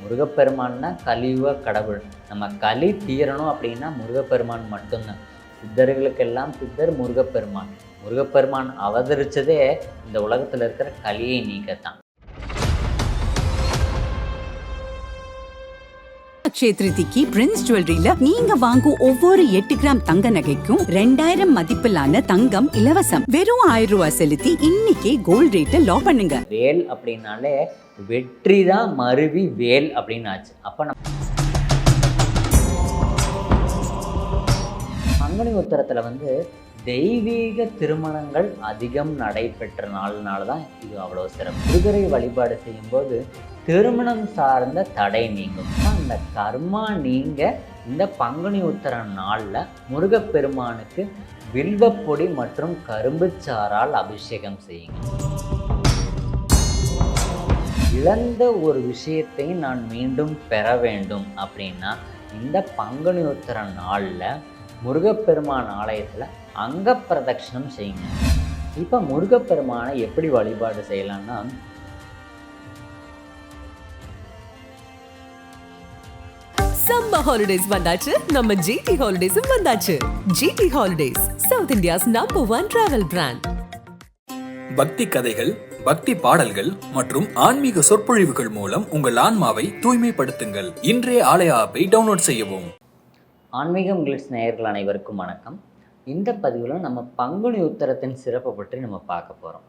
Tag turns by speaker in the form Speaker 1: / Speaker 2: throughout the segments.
Speaker 1: முருகப்பெருமான்னா கலியுக கடவுள். நம்ம கலி தீரணும் அப்படின்னா முருகப்பெருமான் மட்டும்தான். சித்தர்களுக்கெல்லாம் சித்தர் முருகப்பெருமான். முருகப்பெருமான் அவதரிச்சதே இந்த உலகத்தில் இருக்கிற கலியை நீக்கத்தான்.
Speaker 2: அக்ஷய திருதிக்கு பிரின்ஸ் ஜுவல்லரியில நீங்க வாங்கும் ஒவ்வொரு எட்டு கிராம் தங்க நகைக்கும் ரெண்டாயிரம் மதிப்பிலான தங்கம் இலவசம். வெறும் ஆயிரம் ரூபாய் செலுத்தி இன்னைக்கே கோல்ட் ரேட்டை லாக் பண்ணுங்க.
Speaker 1: வேல் அப்படின்னாலே வெற்றி தான் மருவி வேல் அப்படின்னு ஆச்சு அப்போ நம்ம பங்குனி உத்தரத்தில் வந்து தெய்வீக திருமணங்கள் அதிகம் நடைபெற்ற நாள்னால தான் இது அவ்வளோ சிறப்பு. முருகரை வழிபாடு செய்யும்போது திருமணம் சார்ந்த தடை நீங்கும். அந்த கர்மா நீங்க இந்த பங்குனி உத்தர நாளில் முருகப்பெருமானுக்கு வில்வப்பொடி மற்றும் கரும்புச்சாரால் அபிஷேகம் செய்யுங்க. இழந்த ஒரு விஷயத்தை நான் மீண்டும் பெற வேண்டும் அப்படின்னா இந்த பங்குனி உத்தர நாளில் முருகப்பெருமான் ஆலயத்தில் அங்க பிரதட்சணம் செய்யுங்க. இப்போ முருகப்பெருமானை எப்படி வழிபாடு செய்யலாம்னா
Speaker 3: சம்மர் ஹாலிடேஸ் வந்தாச்சு. நம்ம ஜிடி ஹாலிடேஸும் வந்தாச்சு. GT Holidays South India's number one travel brand
Speaker 4: பக்தி கதைகள் பக்தி பாடல்கள் மற்றும் ஆன்மீக சொற்பொழிவுகள் மூலம் உங்கள் ஆன்மாவை தூய்மைப்படுத்துங்கள். இன்றைய ஆலய ஆப்பை டவுன்லோட் செய்யவும்.
Speaker 1: ஆன்மீகம் கிளிட்ஸ் நேயர்கள் அனைவருக்கும் வணக்கம். இந்த பதிவில் நம்ம பங்குனி உத்தரத்தின் சிறப்பை பற்றி நம்ம பார்க்க போகிறோம்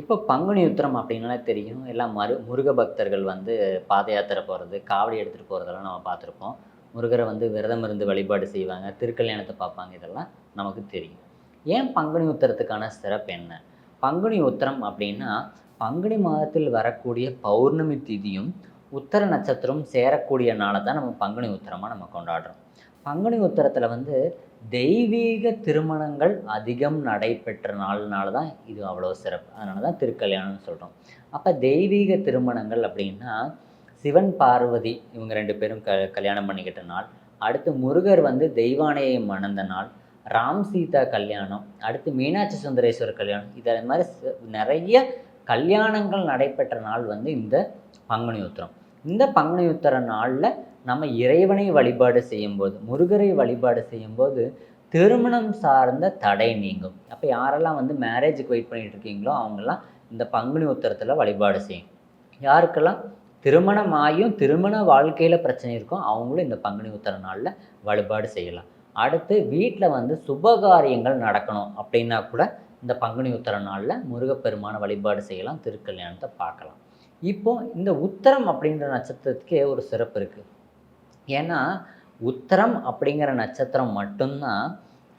Speaker 1: இப்போ பங்குனி உத்தரம் அப்படின்னாலே தெரியும். எல்லாம் மரு முருக பக்தர்கள் வந்து பாத யாத்திரை போகிறது காவடி எடுத்துகிட்டு போகிறதெல்லாம் நம்ம பார்த்துருப்போம். முருகரை வந்து விரதம் இருந்து வழிபாடு செய்வாங்க திருக்கல்யாணத்தை பார்ப்பாங்க இதெல்லாம் நமக்கு தெரியும். ஏன் பங்குனி உத்தரத்துக்கான சிறப்பு என்ன? பங்குனி உத்தரம் அப்படின்னா பங்குனி மாதத்தில் வரக்கூடிய பௌர்ணமி திதியும் உத்தர நட்சத்திரம் சேரக்கூடிய நாளை தான் நம்ம பங்குனி உத்தரமாக நம்ம கொண்டாடுறோம். பங்குனி உத்தரத்தில் வந்து தெய்வீக திருமணங்கள் அதிகம் நடைபெற்ற நாள்னால தான் இது அவ்வளோ சிறப்பு. அதனால தான் திருக்கல்யாணம்னு சொல்கிறோம் அப்போ தெய்வீக திருமணங்கள் அப்படின்னா சிவன் பார்வதி இவங்க ரெண்டு பேரும் க கல்யாணம் பண்ணிக்கிட்ட நாள் அடுத்து முருகர் வந்து தெய்வானையை மணந்த நாள் ராம் சீதா கல்யாணம் அடுத்து மீனாட்சி சுந்தரேஸ்வரர் கல்யாணம். இதை மாதிரி ச- நிறைய கல்யாணங்கள் நடைபெற்ற நாள் வந்து இந்த பங்குனி உத்திரம் இந்த பங்குனி உத்திர நாளில் நம்ம இறைவனை வழிபாடு செய்யும்போது முருகரை வழிபாடு செய்யும்போது திருமணம் சார்ந்த தடை நீங்கும். அப்போ யாரெல்லாம் வந்து மேரேஜுக்கு வெயிட் பண்ணிகிட்டு இருக்கீங்களோ அவங்கெல்லாம் இந்த பங்குனி உத்திரத்தில் வழிபாடு செய்யும். யாருக்கெல்லாம் திருமணம் ஆகியும் திருமண வாழ்க்கையில் பிரச்சனை இருக்கும் அவங்களும் இந்த பங்குனி உத்திர நாளில் வழிபாடு செய்யலாம். அடுத்து வீட்டில் வந்து சுபகாரியங்கள் நடக்கணும் அப்படின்னா கூட இந்த பங்குனி உத்தர நாளில் முருகப்பெருமான வழிபாடு செய்யலாம் திருக்கல்யாணத்தை பார்க்கலாம். இப்போ இந்த உத்தரம் அப்படின்ற நட்சத்திரத்துக்கே ஒரு சிறப்பு இருக்குது ஏன்னா உத்தரம் அப்படிங்கிற நட்சத்திரம் மட்டும்தான்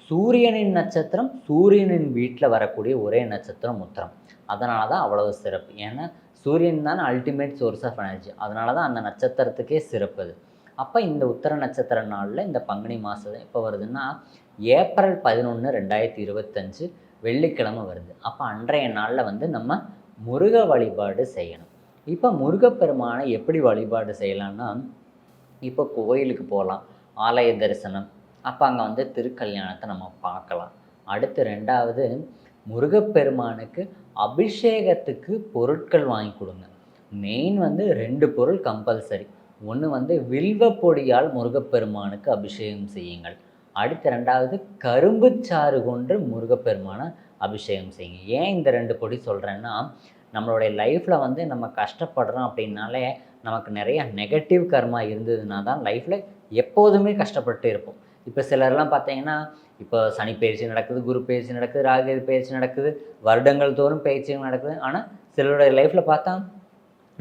Speaker 1: சூரியனின் நட்சத்திரம் சூரியனின் வீட்டில் வரக்கூடிய ஒரே நட்சத்திரம் உத்தரம். அதனால தான் அவ்வளவு சிறப்பு. ஏன்னா சூரியன் தான் அல்டிமேட் சோர்ஸ் ஆஃப் எனர்ஜி அதனால தான் அந்த நட்சத்திரத்துக்கே சிறப்பு அது. அப்போ இந்த உத்தர நட்சத்திர நாளில் இந்த பங்குனி மாதம் எப்போ வருதுன்னா ஏப்ரல் பதினொன்று ரெண்டாயிரத்தி இருபத்தஞ்சு வெள்ளிக்கிழமை வருது. அப்போ அன்றைய நாளில் வந்து நம்ம முருக வழிபாடு செய்யணும். இப்போ முருகப்பெருமானை எப்படி வழிபாடு செய்யலாம்னா இப்போ கோயிலுக்கு போகலாம் ஆலய தரிசனம். அப்போ அங்கே வந்து திருக்கல்யாணத்தை நம்ம பார்க்கலாம். அடுத்து ரெண்டாவது முருகப்பெருமானுக்கு அபிஷேகத்துக்கு பொருட்கள் வாங்கி கொடுங்க. மெயின் வந்து ரெண்டு பொருள் கம்பல்சரி ஒன்று வந்து வில்வ பொடியால் முருகப்பெருமானுக்கு அபிஷேகம் செய்யுங்கள். அடுத்து ரெண்டாவது கரும்பு சாறு கொண்டு முருகப்பெருமானை அபிஷேகம் செய்யுங்க. ஏன் இந்த ரெண்டு பொடி சொல்கிறேன்னா நம்மளுடைய லைஃப்பில் வந்து நம்ம கஷ்டப்படுறோம் அப்படின்னாலே நமக்கு நிறைய நெகட்டிவ் கர்மா இருந்ததுன்னா தான் லைஃப்பில் எப்போதுமே கஷ்டப்பட்டு இருப்போம். இப்போ சிலர்லாம் பார்த்தீங்கன்னா இப்போ சனி பயிற்சி நடக்குது குரு பயிற்சி நடக்குது ராகு பயிற்சி நடக்குது வருடங்கள் தோறும் பயிற்சிகள் நடக்குது. ஆனால் சிலருடைய லைஃப்பில் பார்த்தா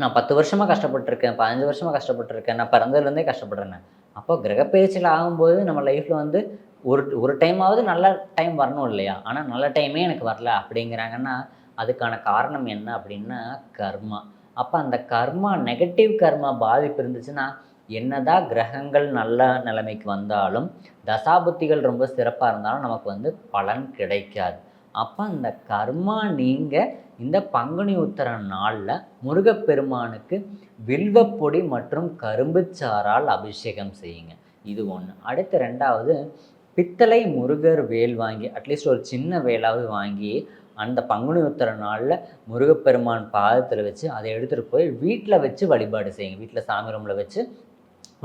Speaker 1: நான் பத்து வருஷமாக கஷ்டப்பட்டிருக்கேன் பதினஞ்சு வருஷமாக கஷ்டப்பட்டிருக்கேன் நான் பிறந்ததுலேருந்தே கஷ்டப்படுறேன் அப்போ கிரகப்பெயர்ச்சியில் ஆகும்போது நம்ம லைஃப்பில் வந்து ஒரு ஒரு டைமாவது நல்ல டைம் வரணும் இல்லையா? ஆனால் நல்ல டைமே எனக்கு வரல அப்படிங்கிறாங்கன்னா அதுக்கான காரணம் என்ன அப்படின்னா கர்மா. அப்போ அந்த கர்மா நெகட்டிவ் கர்மா பாதிப்பு இருந்துச்சுன்னா என்னதான் கிரகங்கள் நல்ல நிலைமைக்கு வந்தாலும் தசாபுத்திகள் ரொம்ப சிறப்பாக இருந்தாலும் நமக்கு வந்து பலன் கிடைக்காது. அப்போ அந்த கர்மா நீங்கள் இந்த பங்குனி உத்தர நாளில் முருகப்பெருமானுக்கு வில்வப்பொடி மற்றும் கரும்புச்சாரால் அபிஷேகம் செய்யுங்க. இது ஒன்று அடுத்து ரெண்டாவது பித்தளை முருகர் வேல் வாங்கி அட்லீஸ்ட் ஒரு சின்ன வேலாவது வாங்கி அந்த பங்குனி உத்தர நாளில் முருகப்பெருமான் பாதத்தில் வச்சு அதை எடுத்துகிட்டு போய் வீட்டில் வச்சு வழிபாடு செய்யுங்க. வீட்டில் சாமி ரூமில் வச்சு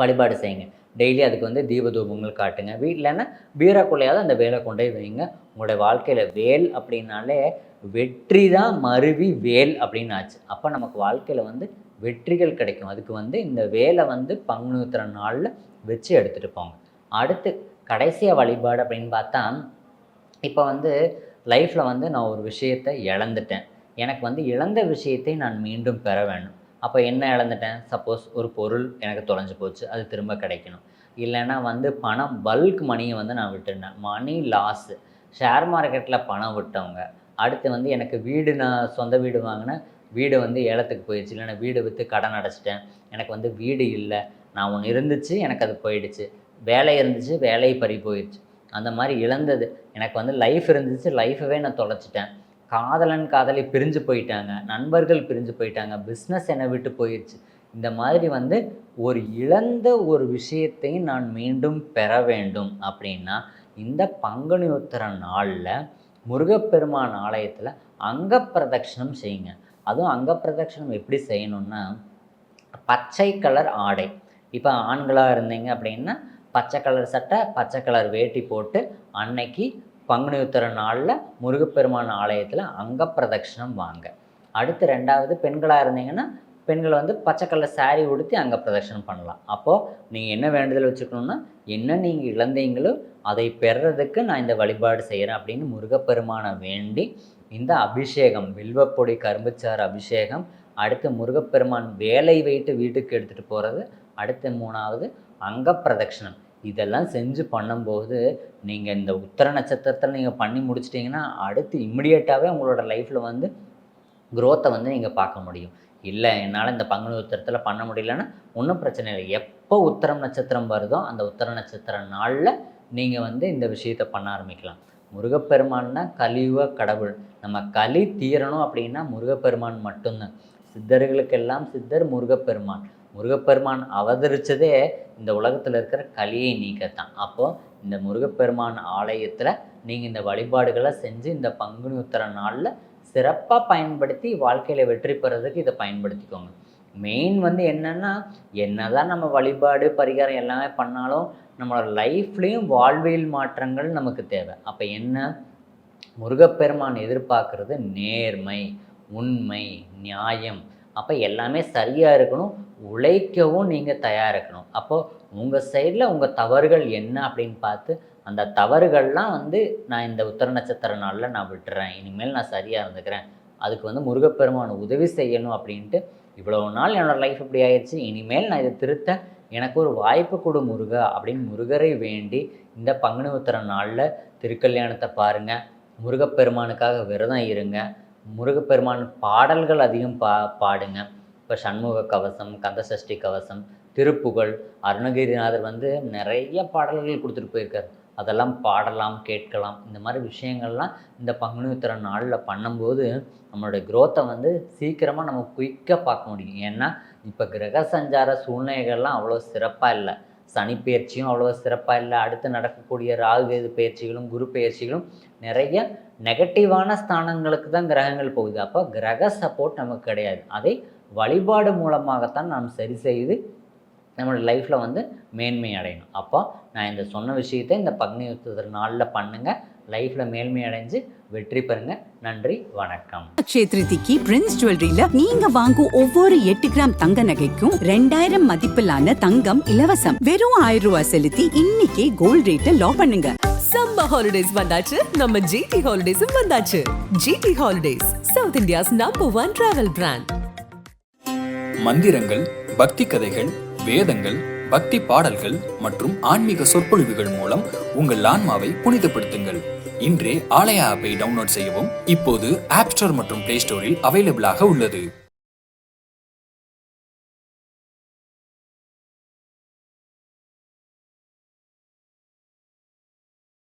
Speaker 1: வழிபாடு செய்யுங்க. டெய்லி அதுக்கு வந்து தீபதூபங்கள் காட்டுங்க. வீட்டிலன்னா பீராக்குள்ளையாவது அந்த வேலை கொண்டு போய் வைங்க. உங்களுடைய வாழ்க்கையில் வேல் அப்படின்னாலே வெற்றி தான் மருவி வேல் அப்படின்னு ஆச்சு அப்போ நமக்கு வாழ்க்கையில் வந்து வெற்றிகள் கிடைக்கும். அதுக்கு வந்து இந்த வேலை வந்து பங்குனி நாளில் வச்சு எடுத்துகிட்டு போங்க. அடுத்து கடைசியாக வழிபாடு அப்படின்னு பார்த்தா இப்போ வந்து லைஃப்பில் வந்து நான் ஒரு விஷயத்தை இழந்துட்டேன். எனக்கு வந்து இழந்த விஷயத்தை நான் மீண்டும் பெற வேண்டும். அப்போ என்ன இழந்துட்டேன்? சப்போஸ் ஒரு பொருள் எனக்கு தொலைஞ்சு போச்சு அது திரும்ப கிடைக்கணும். இல்லைன்னா வந்து பணம் பல்க் மணியை வந்து நான் விட்டுருந்தேன். மணி லாஸு ஷேர் மார்க்கெட்டில் பணம் விட்டவங்க. அடுத்து வந்து எனக்கு வீடு நான் சொந்த வீடு வாங்கினேன். வீடு வந்து ஏலத்துக்கு போயிடுச்சு. இல்லைன்னா வீடு விற்று கடன் அடைச்சிட்டேன். எனக்கு வந்து வீடு இல்லை. நான் ஒன்று இருந்துச்சு எனக்கு அது போயிடுச்சு. வேலை இருந்துச்சு வேலையை பறி போயிடுச்சு. அந்த மாதிரி இழந்தது. எனக்கு வந்து லைஃப் இருந்துச்சு. லைஃபவே நான் தொலைச்சிட்டேன். காதலன் காதலி பிரிஞ்சு போயிட்டாங்க நண்பர்கள் பிரிஞ்சு போயிட்டாங்க பிஸ்னஸ் என்னை விட்டு போயிடுச்சு இந்த மாதிரி வந்து ஒரு இழந்த ஒரு விஷயத்தையும் நான் மீண்டும் பெற வேண்டும் அப்படின்னா இந்த பங்குனி உத்திர நாளில் முருகப்பெருமான் ஆலயத்தில் அங்க பிரதட்சணம் செய்யுங்க. அதுவும் அங்க பிரதட்சணம் எப்படி செய்யணும்னா பச்சை கலர் ஆடை. இப்போ ஆண்களாக இருந்தீங்க அப்படின்னா பச்சை கலர் சட்டை பச்சை கலர் வேட்டி போட்டு அன்னைக்கு பங்குனி உத்தர நாளில் முருகப்பெருமான் ஆலயத்தில் அங்க பிரதட்சிணம் வாங்க. அடுத்து ரெண்டாவது பெண்களாக இருந்தீங்கன்னா பெண்கள் வந்து பச்சை கலர் சாரீ உடுத்தி அங்கே பிரதட்சணம் பண்ணலாம். அப்போது நீங்கள் என்ன வேண்டுதல் வச்சுக்கணுன்னா என்ன நீங்கள் இழந்தீங்களோ அதை பெறுறதுக்கு நான் இந்த வழிபாடு செய்கிறேன் அப்படின்னு முருகப்பெருமானை வேண்டி இந்த அபிஷேகம் வில்வப்பொடி கரும்புச்சாறு அபிஷேகம் அடுத்து முருகப்பெருமான் வேலை வைத்து வீட்டுக்கு எடுத்துகிட்டு போகிறது அடுத்து மூணாவது அங்க பிரதட்சணம். இதெல்லாம் செஞ்சு பண்ணும்போது நீங்கள் இந்த உத்தர நட்சத்திரத்தில் நீங்கள் பண்ணி முடிச்சிட்டிங்கன்னா அடுத்து இம்மிடியேட்டாகவே உங்களோட லைஃப்பில் வந்து க்ரோத்தை வந்து நீங்கள் பார்க்க முடியும். இல்லை என்னால் இந்த பங்குனி உத்தரத்தில் பண்ண முடியலன்னா ஒன்றும் பிரச்சனை இல்லை. எப்போ உத்தரம் நட்சத்திரம் வருதோ அந்த உத்தர நட்சத்திர நாளில் நீங்கள் வந்து இந்த விஷயத்தை பண்ண ஆரம்பிக்கலாம். முருகப்பெருமான்னா கலியுக கடவுள். நம்ம கலி தீரணும் அப்படின்னா முருகப்பெருமான் மட்டும்தான். சித்தர்களுக்கெல்லாம் சித்தர் முருகப்பெருமான். முருகப்பெருமான் அவதரித்ததே இந்த உலகத்தில் இருக்கிற கலியை நீக்கத்தான். அப்போது இந்த முருகப்பெருமான் ஆலயத்தில் நீங்கள் இந்த வழிபாடுகளை செஞ்சு இந்த பங்குனி உத்திர நாளில் சிறப்பாக பயன்படுத்தி வாழ்க்கையில் வெற்றி பெறதுக்கு இதை பயன்படுத்திக்கோங்க. மெயின் வந்து என்னென்னா என்னதான் நம்ம வழிபாடு பரிகாரம் எல்லாமே பண்ணாலும் நம்மளோட லைஃப்லேயும் வாழ்வியல் மாற்றங்கள் நமக்கு தேவை. அப்போ என்ன? முருகப்பெருமான் எதிர்பார்க்கறது நேர்மை உண்மை நியாயம். அப்போ எல்லாமே சரியாக இருக்கணும். உழைக்கவும் நீங்கள் தயாராக இருக்கணும் அப்போது உங்கள் சைடில் உங்கள் தவறுகள் என்ன அப்படின்னு பார்த்து அந்த தவறுகள்லாம் வந்து நான் இந்த உத்தர நட்சத்திர நாளில் நான் விட்டுறேன். இனிமேல் நான் சரியாக இருந்துக்கிறேன். அதுக்கு வந்து முருகப்பெருமான் உதவி செய்யணும் அப்படின்ட்டு இவ்வளோ நாள் என்னோடய லைஃப் இப்படி ஆயிடுச்சு இனிமேல் நான் இதை திருத்த எனக்கு ஒரு வாய்ப்பு கொடு முருகா அப்படின்னு முருகரை வேண்டி இந்த பங்குனி உத்தர நாளில் திருக்கல்யாணத்தை பாருங்கள் முருகப்பெருமானுக்காக விரதம் இருங்க. முருகப்பெருமான் பாடல்கள் அதிகம் பா பாடுங்க. இப்போ சண்முக கவசம் கந்தசஷ்டி கவசம் திருப்புகழ் அருணகிரிநாதர் வந்து நிறைய பாடல்கள் கொடுத்துட்டு போயிருக்கார். அதெல்லாம் பாடலாம் கேட்கலாம். இந்த மாதிரி விஷயங்கள்லாம் இந்த பங்குனி உத்திர நாளில் பண்ணும்போது நம்மளுடைய குரோத்தை வந்து சீக்கிரமாக நம்ம குயிக்காக பார்க்க முடியும். ஏன்னா இப்போ கிரக சஞ்சார சூழ்நிலைகள்லாம் அவ்வளோ சிறப்பாக இல்லை. சனி பயிற்சியும் அவ்வளோ சிறப்பாக இல்லை. அடுத்து நடக்கக்கூடிய ராகு கேது பயிற்சிகளும் குரு பயிற்சிகளும் நிறைய நெகட்டிவான ஸ்தானங்களுக்கு தான் கிரகங்கள் போகுது. அப்போ கிரக சப்போர்ட் நமக்கு கிடையாது. அதை வழிபாடு மூலமாகத்தான் நாம் சரி செய்து நம்மளோட லைஃப்பில் வந்து மேன்மை அடையணும். அப்போ நான் இந்த சொன்ன விஷயத்தை இந்த பக்னி உத்திர நாளில் பண்ணுங்கள் லைஃப்பில் மேன்மை அடைஞ்சு வெற்றி பெறுங்க. நன்றி வணக்கம்.
Speaker 2: கஷேத்ரிதிக்கு பிரின்ஸ் ஜுவல்லரியில நீங்க வாங்கும் ஒவ்வொரு எட்டு கிராம் தங்க நகைக்கும் ரெண்டாயிரம் மதிப்பிலான தங்கம் இலவசம். வெறும் ஆயிரம் ரூபாய் செலுத்தி இன்னைக்கே கோல்ட் ரேட்டை லா பண்ணுங்க.
Speaker 3: சம்மர் ஹாலிடேஸ் வந்தாச்சு. நம்ம ஜிடி ஹாலிடேஸும் வந்தாச்சு. GT Holidays South India's number one travel brand
Speaker 4: மந்திரங்கள் பக்தி கதைகள் வேதங்கள் பக்தி பாடல்கள் மற்றும் ஆன்மீக சொற்பொழிவுகள் மூலம் உங்கள் ஆன்மாவை புனிதப்படுத்துங்கள். இன்றே ஆலயா ஆப்பை டவுன்லோட் செய்யவும் இப்போது ஆப் ஸ்டோர் மற்றும் பிளே ஸ்டோரில் அவைலபிளாக உள்ளது.